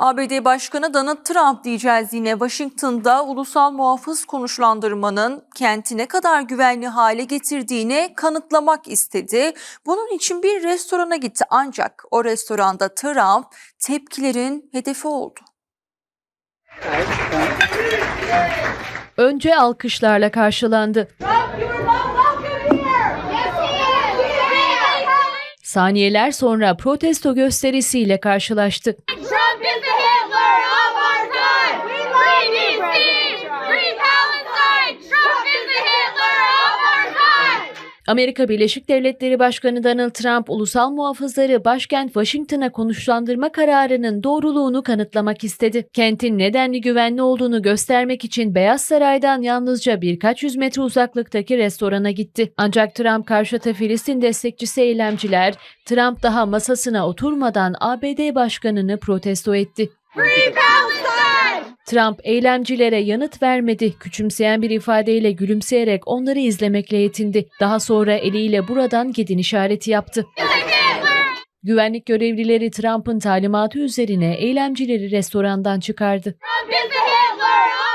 ABD Başkanı Donald Trump diyeceğiz yine Washington'da ulusal muhafız konuşlandırmanın kenti ne kadar güvenli hale getirdiğini kanıtlamak istedi. Bunun için bir restorana gitti ancak o restoranda Trump tepkilerin hedefi oldu. Önce alkışlarla karşılandı. Saniyeler sonra protesto gösterisiyle karşılaştı. Trump is the Hitler of our time. Free DC, free Palestine. Trump is the Hitler of our time. Amerika Birleşik Devletleri Başkanı Donald Trump, ulusal muhafızları başkent Washington'a konuşlandırma kararının doğruluğunu kanıtlamak istedi. Kentin nedenli güvenli olduğunu göstermek için Beyaz Saray'dan yalnızca birkaç yüz metre uzaklıktaki restorana gitti. Ancak Trump karşıtı Filistin destekçisi eylemciler, Trump daha masasına oturmadan ABD başkanını protesto etti. Free. Trump eylemcilere yanıt vermedi. Küçümseyen bir ifadeyle gülümseyerek onları izlemekle yetindi. Daha sonra eliyle buradan gidin işareti yaptı. Güvenlik görevlileri Trump'ın talimatı üzerine eylemcileri restorandan çıkardı. Trump